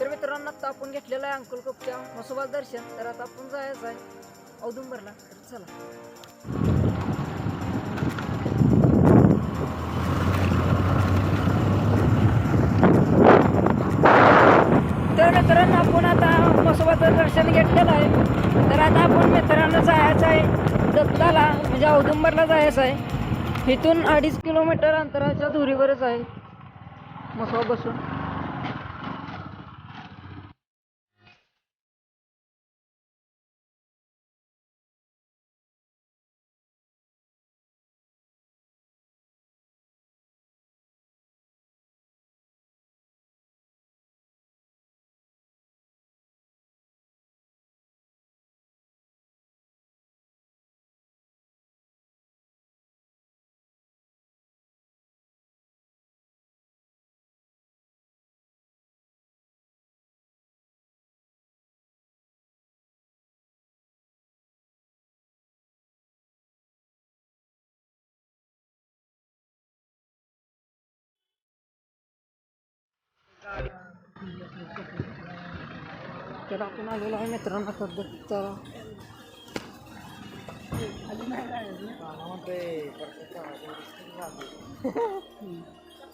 तर मित्रांनो आता आपण घेतलेलं आहे अंकुल कपच्या मसोबा दर्शन. तर आता आपण जायचं आहे औदुंबरला. तर चला. तर मित्रांनो आपण आता मसोबाचं दर्शन घेतलेलं आहे. तर आता आपण मित्रांनो जायचं आहे दत्ताला म्हणजे औदुंबरला जायचं आहे. इथून अडीच किलोमीटर अंतराच्या दुरीवरच आहे मसोबा बसून. तर आपण आलेलो आहे मित्रांनो आता दत्ताला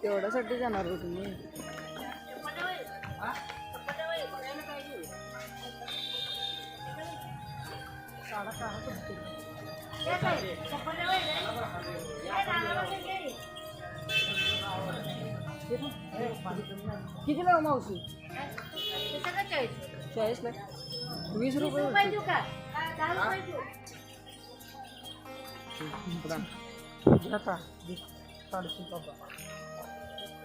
तेवढ्यासाठी जाणार हो तुम्ही किती लाव मावशी? चाळीस लाख. वीस रुपये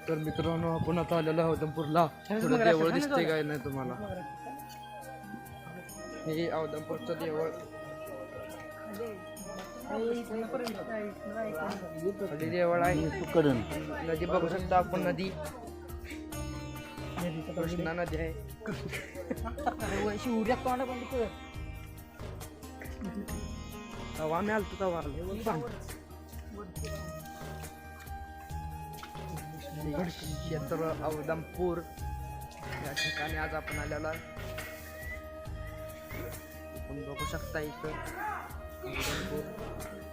तर मित्रांनो आपण आता आलेलो आहोत उधमपूरला. थोडं देवळ दिसते काय नाही तुम्हाला. हे औदमपूरचं देवळ. खाली देवळ आहे नदी बघू शकता आपण नदी. कृष्णा नदी आहे. शिवऱ्या तोंड पण तवा मी आलतो तवा. क्षेत्र अवदमपूर या ठिकाणी आज आपण आलेला आपण बघू शकता इथं. 嗯。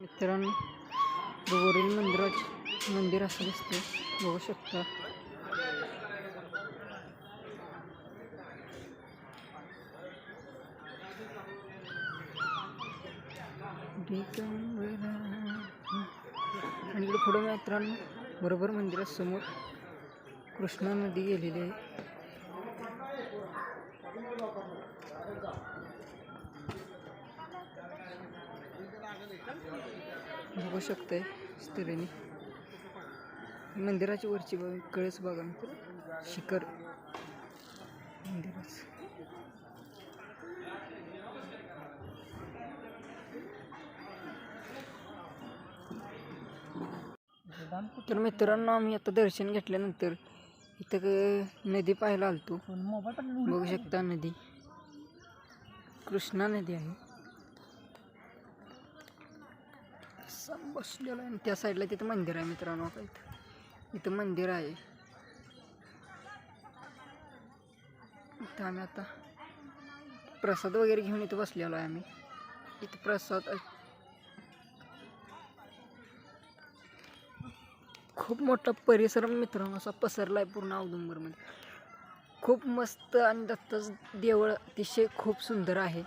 मित्रांनो वरील मंदिरात मंदिर असं दिसते बघू शकता. आणि इकडे पुढं मित्रांनो बरोबर मंदिरासमोर कृष्णा नदी गेलेली आहे. बघू शकताय स्त्रीने मंदिराची वरची बाजू कळस बघा. मित्र शिखर. मंदिराचं. तर मित्रांनो आम्ही आता दर्शन घेतल्यानंतर इथं नदी पाहायला आलतो. बघू शकता नदी. कृष्णा नदी आहे. बसलेला आहे. त्या साईडला तिथं मंदिर आहे मित्रांनो आता इथं. इथं मंदिर आहे. इथं आम्ही आता प्रसाद वगैरे घेऊन इथं बसलेलो आहे आम्ही. इथं प्रसाद खूप मोठा परिसर मित्रांनो असा पसरला आहे पूर्ण औदुंबरमध्ये खूप मस्त आणि दत्ताचं देवळ अतिशय खूप सुंदर आहे.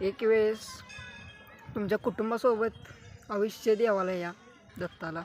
एक वेळेस तुमच्या कुटुंबासोबत अवश्य देवाला या दत्ताला.